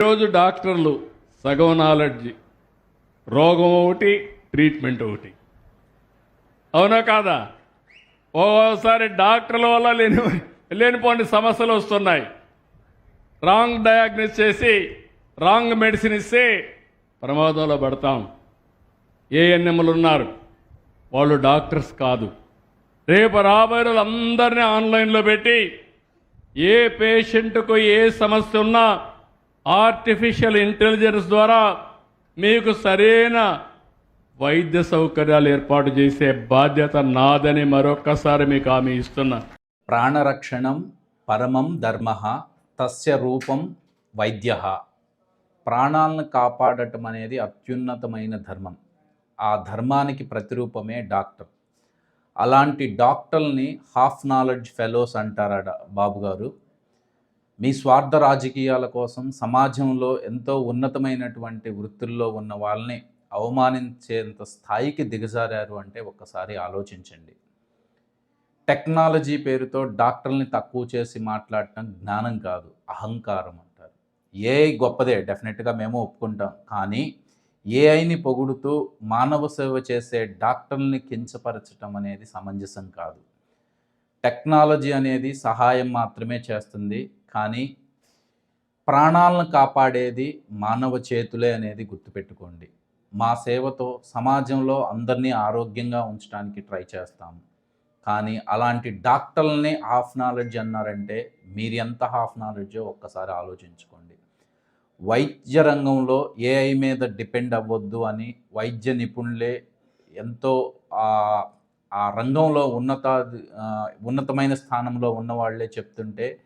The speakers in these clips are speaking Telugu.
ఈరోజు డాక్టర్లు సగం నాలెడ్జి రోగం ఒకటి ట్రీట్మెంట్ ఒకటి. అవునా కాదా? ఓసారి డాక్టర్ల వల్ల లేని లేనిపోని సమస్యలు వస్తున్నాయి. రాంగ్ డయాగ్నోస్ చేసి రాంగ్ మెడిసిన్ ఇస్తే ప్రమాదంలో పడతాం. ఏఎన్ఎంలు ఉన్నారు? వాళ్ళు డాక్టర్స్ కాదు. రేపు రాబోయే రోజులు అందరినీ ఆన్లైన్లో పెట్టి ఏ పేషెంట్కు ఏ సమస్య ఉన్నా ఆర్టిఫిషియల్ ఇంటెలిజెన్స్ ద్వారా మీకు సరైన వైద్య సౌకర్యాలు ఏర్పాటు చేసే బాధ్యత నాదని మరొక్కసారి మీకు హామీ ఇస్తున్నా. ప్రాణరక్షణం పరమం ధర్మ తస్య రూపం వైద్య. ప్రాణాలను కాపాడటం అనేది అత్యున్నతమైన ధర్మం. ఆ ధర్మానికి ప్రతిరూపమే డాక్టర్. అలాంటి డాక్టర్ని హాఫ్ నాలెడ్జ్ ఫెలోస్ అంటారట బాబు గారు మీ స్వార్థ రాజకీయాల కోసం సమాజంలో ఎంతో ఉన్నతమైనటువంటి వృత్తుల్లో ఉన్న వాళ్ళని అవమానించేంత స్థాయికి దిగజారారు అంటే ఒక్కసారి ఆలోచించండి. టెక్నాలజీ పేరుతో డాక్టర్ని తక్కువ చేసి మాట్లాడటం జ్ఞానం కాదు అహంకారం అంటారు. ఏఐ గొప్పదే డెఫినెట్గా మేము ఒప్పుకుంటాం. కానీ ఏఐని పొగుడుతూ మానవ సేవ చేసే డాక్టర్ని కించపరచటం అనేది సమంజసం కాదు. టెక్నాలజీ అనేది సహాయం మాత్రమే చేస్తుంది. కానీ ప్రాణాలను కాపాడేది మానవ చేతులే అనేది గుర్తుపెట్టుకోండి. మా సేవతో సమాజంలో అందరినీ ఆరోగ్యంగా ఉంచడానికి ట్రై చేస్తాము కానీ అలాంటి డాక్టర్లని హాఫ్ నాలెడ్జ్ అన్నారంటే మీరు ఎంత హాఫ్ నాలెడ్జో ఒక్కసారి ఆలోచించుకోండి. వైద్య రంగంలో ఏఐ మీద డిపెండ్ అవ్వద్దు అని వైద్య నిపుణులే ఎంతో ఆ- రంగంలో ఉన్నత ఉన్నతమైన స్థానంలో ఉన్నవాళ్ళే చెప్తుంటే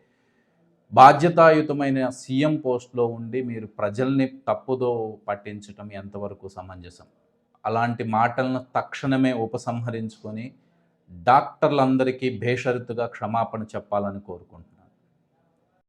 బాధ్యతాయుతమైన సీఎం పోస్ట్లో ఉండి మీరు ప్రజల్ని తప్పుదో పట్టించటం ఎంతవరకు సమంజసం? అలాంటి మాటలను తక్షణమే ఉపసంహరించుకొని డాక్టర్లందరికీ బేషరతుగా క్షమాపణ చెప్పాలని కోరుకుంటున్నాను.